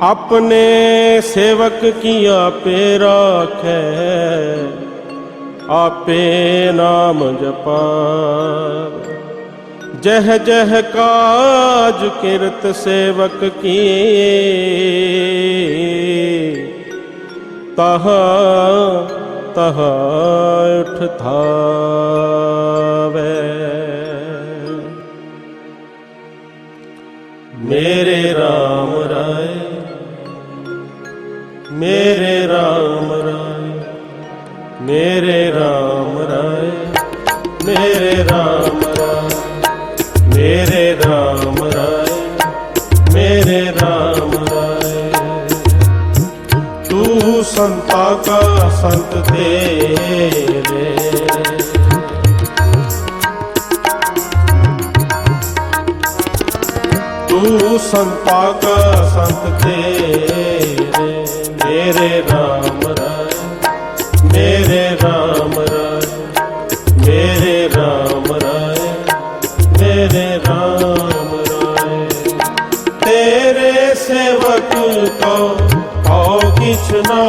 ਆਪਣੇ ਸੇਵਕ ਕੀ ਆਪੇ ਰਾਖੈ ਆਪੇ ਨਾਮ ਜਪਾਵੇ। ਜਹ ਜਹ ਕਾਜ ਕਿਰਤ ਸੇਵਕ ਕੀ ਤਹ ਤਹ ਉਠ ਥਾ ਮੇਰੇ RAM ਰਾਏ, ਮੇਰੇ RAM ਰਾਏ, ਮੇਰੇ RAM ਰਾਏ, ਮੇਰੇ RAM ਰਾਏ, ਮੇਰੇ RAM ਰਾਏ। ਤੂੰ ਸੰਤਾ ਕਾ ਸੰਤ ਤੇਰੇ। ਤੂੰ ਸੰਤਾ ਕਾ ਸੰਤ ਤੇਰੇ। ਮੇਰੇ RAM ਰਾਏ ਮੇਰੇ RAM ਰਾਏ ਮੇਰੇ RAM ਰਾਏ ਮੇਰੇ RAM ਰਾਏ ਤੇਰੇ ਸੇਵਕ ਕੋ ਔ ਕਿਛ ਨਾ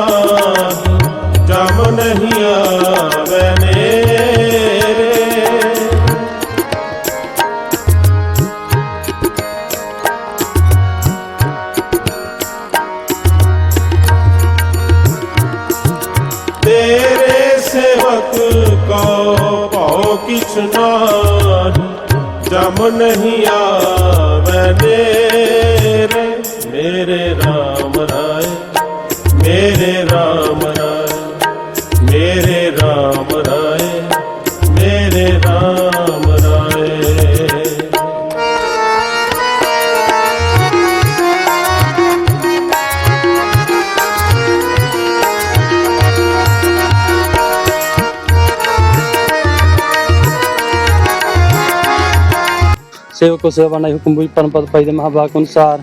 ਜਮ ਨਹੀਂ ਆ ਭਾਉ ਕਿਛ ਨਾਹੀ, ਜਮ ਨਹੀਂ ਆਵੈ ਨੇਰੇ ਮੇਰੇ ਰਾਮ ਰਾਏ, ਮੇਰੇ RAM ਰਾਏ, ਮੇਰੇ ਰਾਮ ਸੇਵਕੋ ਸੇਵਾ ਨਹੀਂ ਹੁਕਮ ਵੀ ਪਰਮ ਪਾਈ ਦੇ ਮਹਾਵਾਕ ਅਨੁਸਾਰ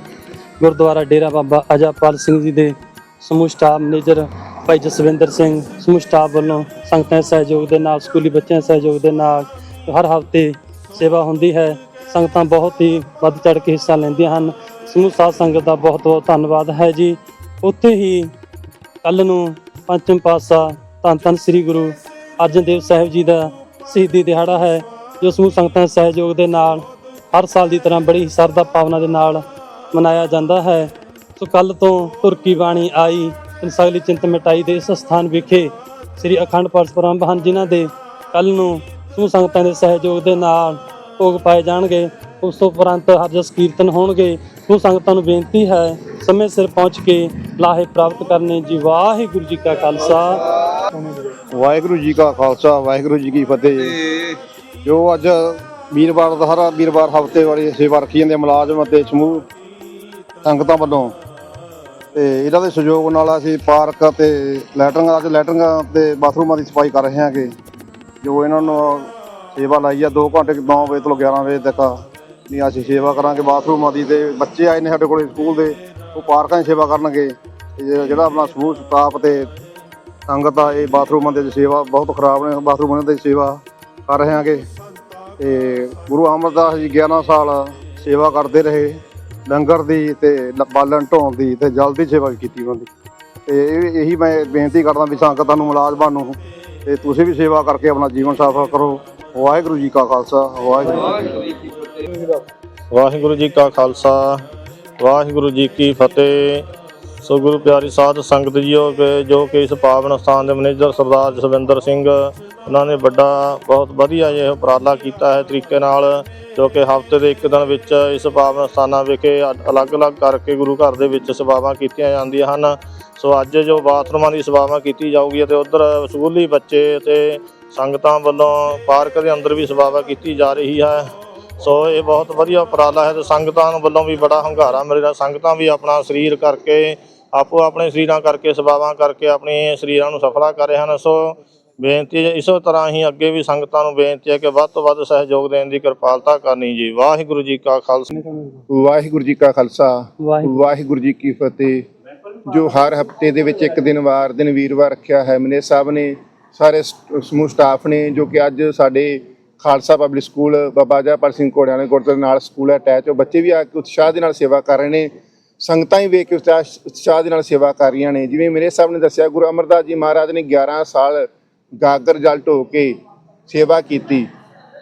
ਗੁਰਦੁਆਰਾ ਡੇਰਾ ਬਾਬਾ ਅਜਾਪਾਲ ਸਿੰਘ ਜੀ ਦੇ ਸਮੂਹ ਸਟਾਫ ਮੈਨੇਜਰ ਭਾਈ ਜਸਵਿੰਦਰ ਸਿੰਘ, ਸਮੂਹ ਸਟਾਫ ਵੱਲੋਂ ਸੰਗਤਾਂ ਦੇ ਸਹਿਯੋਗ ਦੇ ਨਾਲ, ਸਕੂਲੀ ਬੱਚਿਆਂ ਦੇ ਸਹਿਯੋਗ ਦੇ ਨਾਲ ਹਰ ਹਫ਼ਤੇ ਸੇਵਾ ਹੁੰਦੀ ਹੈ। ਸੰਗਤਾਂ ਬਹੁਤ ਹੀ ਵੱਧ ਚੜ ਕੇ ਹਿੱਸਾ ਲੈਂਦੀਆਂ ਹਨ। ਸਮੂਹ ਸਾਧ ਸੰਗਤ ਦਾ ਬਹੁਤ ਬਹੁਤ ਧੰਨਵਾਦ ਹੈ ਜੀ। ਉੱਥੇ ਹੀ ਕੱਲ ਨੂੰ ਪੰਚਮ ਪਾਤਸ਼ਾਹ ਧੰਨ ਧੰਨ ਸ੍ਰੀ ਗੁਰੂ ਅਰਜਨ ਦੇਵ ਸਾਹਿਬ ਜੀ ਦਾ ਸ਼ਹੀਦੀ ਦਿਹਾੜਾ ਹੈ, ਜੋ ਸਮੂਹ ਸੰਗਤਾਂ ਦੇ ਸਹਿਯੋਗ ਦੇ ਨਾਲ ਹਰ ਸਾਲ ਦੀ ਤਰ੍ਹਾਂ ਬੜੀ ਸਰਦਾ ਭਾਵਨਾ ਦੇ ਨਾਲ ਮਨਾਇਆ ਜਾਂਦਾ ਹੈ। ਸੋ ਕੱਲ ਤੋਂ ਤੁਰਕੀ ਬਾਣੀ ਆਈ ਸਗਲੀ ਚਿੰਤ ਮਿਟਾਈ ਦੇ ਇਸ ਸਥਾਨ ਵਿਖੇ ਸ੍ਰੀ ਅਖੰਡ ਪਾਠ ਪ੍ਰਾਰੰਭ ਹਨ, ਜਿਨ੍ਹਾਂ ਦੇ ਕੱਲ ਨੂੰ ਸਮੂਹ ਸੰਗਤਾਂ ਦੇ ਸਹਿਯੋਗ ਦੇ ਨਾਲ ਭੋਗ ਪਾਏ ਜਾਣਗੇ। ਉਸ ਤੋਂ ਉਪਰੰਤ ਹਰਜਸ ਕੀਰਤਨ ਹੋਣਗੇ। ਸਮੂਹ ਸੰਗਤਾਂ ਨੂੰ ਬੇਨਤੀ ਹੈ, ਸਮੇਂ ਸਿਰ ਪਹੁੰਚ ਕੇ ਲਾਹੇ ਪ੍ਰਾਪਤ ਕਰਨੇ। ਜੀ ਵਾਹਿਗੁਰੂ ਜੀ ਕਾ ਖਾਲਸਾ। ਵਾਹਿਗੁਰੂ ਜੀ ਕਾ ਖਾਲਸਾ, ਵਾਹਿਗੁਰੂ ਜੀ ਕੀ ਫਤਿਹ। ਜੋ ਅੱਜ ਵੀਰਵਾਰ ਦਾ ਹਰ ਵੀਰਵਾਰ ਹਫ਼ਤੇ ਵਾਲੀ ਸੇਵਾ ਰੱਖੀ ਜਾਂਦੇ ਮੁਲਾਜ਼ਮ ਅਤੇ ਸਮੂਹ ਸੰਗਤਾਂ ਵੱਲੋਂ। ਤੇ ਇਹਨਾਂ ਦੇ ਸਹਿਯੋਗ ਨਾਲ ਅਸੀਂ ਪਾਰਕ ਅਤੇ ਲੈਟਰਿੰਗਾਂ ਅੱਜ ਲੈਟਰਿੰਗਾਂ ਤੇ ਬਾਥਰੂਮਾਂ ਦੀ ਸਫ਼ਾਈ ਕਰ ਰਹੇ ਹਾਂਗੇ। ਜੋ ਇਹਨਾਂ ਨੂੰ ਸੇਵਾ ਲਾਈ ਆ 2 ਘੰਟੇ 9 ਵਜੇ ਤੋਂ 11 ਵਜੇ ਤੱਕ ਨਹੀਂ ਅਸੀਂ ਸੇਵਾ ਕਰਾਂਗੇ ਬਾਥਰੂਮਾਂ ਦੀ ਤੇ ਬੱਚੇ ਆਏ ਨੇ ਸਾਡੇ ਕੋਲੇ ਸਕੂਲ ਦੇ, ਉਹ ਪਾਰਕਾਂ ਦੀ ਸੇਵਾ ਕਰਨਗੇ। ਤੇ ਜਿਹੜਾ ਆਪਣਾ ਸਮੂਹ, ਸਟਾਫ ਤੇ ਸੰਗਤ ਆ, ਇਹ ਬਾਥਰੂਮਾਂ ਦੇ ਸੇਵਾ ਬਹੁਤ ਖਰਾਬ ਨੇ, ਬਾਥਰੂਮਾਂ ਦੀ ਸੇਵਾ ਕਰ ਰਹੇ ਹਾਂਗੇ। ਤੇ ਗੁਰੂ ਅਮਰਦਾਸ ਜੀ 11 ਸਾਲ ਸੇਵਾ ਕਰਦੇ ਰਹੇ, ਲੰਗਰ ਦੀ ਤੇ ਬਾਲਣ, ਢੋਣ ਦੀ ਤੇ ਜਲ ਦੀ ਸੇਵਾ ਵੀ ਕੀਤੀ ਬੰਦੀ ਤੇ ਇਹ ਇਹੀ ਮੈਂ ਬੇਨਤੀ ਕਰਦਾ ਵੀ ਸੰਗਤਾਂ ਨੂੰ, ਮੁਲਾਜ਼ਮਾਂ ਨੂੰ, ਤੇ ਤੁਸੀਂ ਵੀ ਸੇਵਾ ਕਰਕੇ ਆਪਣਾ ਜੀਵਨ ਸਫਲ ਕਰੋ। ਵਾਹਿਗੁਰੂ ਜੀ ਕਾ ਖਾਲਸਾ, ਵਾਹਿਗੁਰੂ ਜੀ ਕੀ ਫਤਿਹ। ਵਾਹਿਗੁਰੂ ਜੀ ਕਾ ਖਾਲਸਾ, ਵਾਹਿਗੁਰੂ ਜੀ ਕੀ ਫਤਿਹ। ਸੋ ਗੁਰੂ ਪਿਆਰੀ ਸਾਧ ਸੰਗਤ ਜੀਓ ਕਿ ਜੋ ਕਿ ਇਸ ਪਾਵਨ ਸਥਾਨ ਦੇ ਮੈਨੇਜਰ ਸਰਦਾਰ ਜਸਵਿੰਦਰ ਸਿੰਘ ਉਹਨਾਂ ਨੇ ਵੱਡਾ, ਬਹੁਤ ਵਧੀਆ ਇਹ ਉਪਰਾਲਾ ਕੀਤਾ ਹੈ ਤਰੀਕੇ ਨਾਲ, ਜੋ ਕਿ ਹਫ਼ਤੇ ਦੇ ਇੱਕ ਦਿਨ ਵਿੱਚ ਇਸ ਪਾਵਨ ਸਥਾਨਾਂ ਵਿਖੇ ਅ- ਅਲੱਗ-ਅਲੱਗ ਕਰਕੇ ਗੁਰੂ ਘਰ ਦੇ ਵਿੱਚ ਸੇਵਾਵਾਂ ਕੀਤੀਆਂ ਜਾਂਦੀਆਂ ਹਨ। ਸੋ ਅੱਜ ਜੋ ਬਾਥਰੂਮਾਂ ਦੀ ਸੇਵਾਵਾਂ ਕੀਤੀ ਜਾਊਗੀ ਤੇ ਉਧਰ ਸਕੂਲੀ ਬੱਚੇ ਤੇ ਸੰਗਤਾਂ ਵੱਲੋਂ ਪਾਰਕ ਦੇ ਅੰਦਰ ਵੀ ਸੇਵਾਵਾਂ ਕੀਤੀ ਜਾ ਰਹੀ ਹੈ। ਸੋ ਇਹ ਬਹੁਤ ਵਧੀਆ ਉਪਰਾਲਾ ਹੈ ਤੇ ਸੰਗਤਾਂ ਵੱਲੋਂ ਵੀ ਬੜਾ ਹੰਗਾਰਾ ਮਿਲ ਰਿਹਾ। ਸੰਗਤਾਂ ਵੀ ਆਪਣਾ ਸਰੀਰ ਕਰਕੇ ਆਪੋ ਆਪਣੇ ਸਰੀਰਾਂ ਕਰਕੇ, ਸੇਵਾਵਾਂ ਕਰਕੇ ਆਪਣੇ ਸਰੀਰਾਂ ਨੂੰ ਸਫਲਾ ਕਰ ਰਹੇ ਹਨ। ਸੋ ਬੇਨਤੀ ਹੈ ਇਸੋ ਤਰ੍ਹਾਂ ਹੀ ਅੱਗੇ ਵੀ ਸੰਗਤਾਂ ਨੂੰ ਬੇਨਤੀ ਹੈ ਕਿ ਵੱਧ ਤੋਂ ਵੱਧ ਸਹਿਯੋਗ ਦੇਣ ਦੀ ਕਿਰਪਾਲਤਾ ਕਰਨੀ ਜੀ। ਵਾਹਿਗੁਰੂ ਜੀ ਕਾ ਖਾਲਸਾ। ਵਾਹਿਗੁਰੂ ਜੀ ਕਾ ਖਾਲਸਾ। ਵਾਹਿਗੁਰੂ। ਜੀ ਕੀ ਫਤਿਹ। ਜੋ ਹਰ ਹਫ਼ਤੇ ਦੇ ਵਿੱਚ ਇੱਕ ਦਿਨ ਵਾਰ ਦਿਨ ਵੀਰਵਾਰ ਰੱਖਿਆ ਹੈ ਮਨੇ ਸਾਹਿਬ ਨੇ ਸਾਰੇ ਸ- ਸਮੂਹ ਸਟਾਫ ਨੇ ਜੋ ਕਿ ਅੱਜ ਸਾਡੇ ਖਾਲਸਾ ਪਬਲਿਕ ਸਕੂਲ ਬਾਬਾ ਜਾਪਾਲ ਸਿੰਘ ਕੋੜਿਆਣੇ ਗੁਰਦੁਆਰੇ ਨਾਲ ਸਕੂਲ ਅਟੈਚ ਉਹ ਬੱਚੇ ਵੀ ਆ ਕੇ ਉਤਸ਼ਾਹ ਦੇ ਨਾਲ ਸੇਵਾ ਕਰ ਰਹੇ ਨੇ। ਸੰਗਤਾਂ ਹੀ ਵੇਖ ਕੇ ਉਤਸ਼ਾਹ ਉਤਸ਼ਾਹ ਦੇ ਨਾਲ ਸੇਵਾ ਕਰ ਰਹੀਆਂ ਨੇ। ਜਿਵੇਂ ਮੇਰੇ ਸਾਹਿਬ ਨੇ ਦੱਸਿਆ ਗੁਰੂ ਅਮਰਦਾਸ ਜੀ ਮਹਾਰਾਜ ਨੇ 11 ਸਾਲ ਗਾਗਰ ਜਲ ਢੋ ਕੇ ਸੇਵਾ ਕੀਤੀ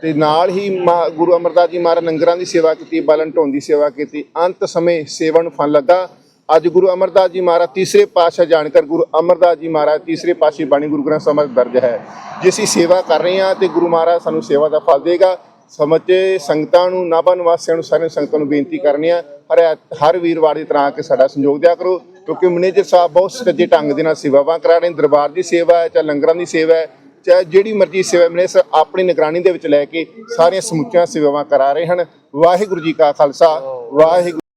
ਤੇ ਨਾਲ ਹੀ ਮਾ- ਗੁਰੂ ਅਮਰਦਾਸ ਜੀ ਮਹਾਰਾਜ ਲੰਗਰਾਂ ਦੀ ਸੇਵਾ ਕੀਤੀ, ਬਾਲਣ ਢੋਣ ਦੀ ਸੇਵਾ ਕੀਤੀ। ਅੰਤ ਸਮੇਂ ਸੇਵਾ ਨੂੰ ਫਲ ਲੱਗਾ। ਅੱਜ ਗੁਰੂ ਅਮਰਦਾਸ ਜੀ ਮਹਾਰਾਜ ਤੀਸਰੇ ਪਾਤਸ਼ਾਹ ਜਾਣਕਾਰ ਗੁਰੂ ਅਮਰਦਾਸ ਜੀ ਮਹਾਰਾਜ ਤੀਸਰੇ ਪਾਤਸ਼ਾਹ ਬਾਣੀ ਗੁਰੂ ਗ੍ਰੰਥ ਸਾਹਿਬ ਵਿੱਚ ਦਰਜ ਹੈ। ਜੇ ਅਸੀਂ ਸੇਵਾ ਕਰ ਰਹੇ ਹਾਂ ਤੇ ਗੁਰੂ ਮਹਾਰਾਜ ਸਾਨੂੰ ਸੇਵਾ ਦਾ ਫਲ ਦੇਗਾ। ਸਮਝੇ ਸੰਗਤਾਂ ਨੂੰ, ਨਾਭਾ ਨਿਵਾਸੀਆਂ ਨੂੰ, ਸਾਰੀਆਂ ਸੰਗਤਾਂ ਨੂੰ ਬੇਨਤੀ ਕਰਨੀ ਆ। ਹਰ ਐਤ- ਹਰ ਵੀਰਵਾਰ ਦੀ ਤਰ੍ਹਾਂ ਆ ਕੇ ਸਾਡਾ ਸੰਯੋਗ ਦਿਆ ਕਰੋ। ਕਿਉਂਕਿ ਮੈਨੇਜਰ ਸਾਹਿਬ ਬਹੁਤ ਸੱਜੇ ਢੰਗ ਦੇ ਨਾਲ ਸੇਵਾਵਾਂ ਕਰਾ ਰਹੇ ਨੇ, ਦਰਬਾਰ ਦੀ ਸੇਵਾ ਹੈ, ਚਾਹੇ ਲੰਗਰਾਂ ਦੀ ਸੇਵਾ ਹੈ, ਚਾਹੇ ਜਿਹੜੀ ਮਰਜ਼ੀ ਸੇਵਾ ਮੈਨੇਜਰ ਆਪਣੀ ਨਿਗਰਾਨੀ ਦੇ ਵਿੱਚ ਲੈ ਕੇ ਸਾਰੀਆਂ ਸਮੁੱਚੀਆਂ ਸੇਵਾਵਾਂ ਕਰਾ ਰਹੇ ਹਨ। ਵਾਹਿਗੁਰੂ ਜੀ ਕਾ ਖਾਲਸਾ, ਵਾਹਿਗੁਰੂ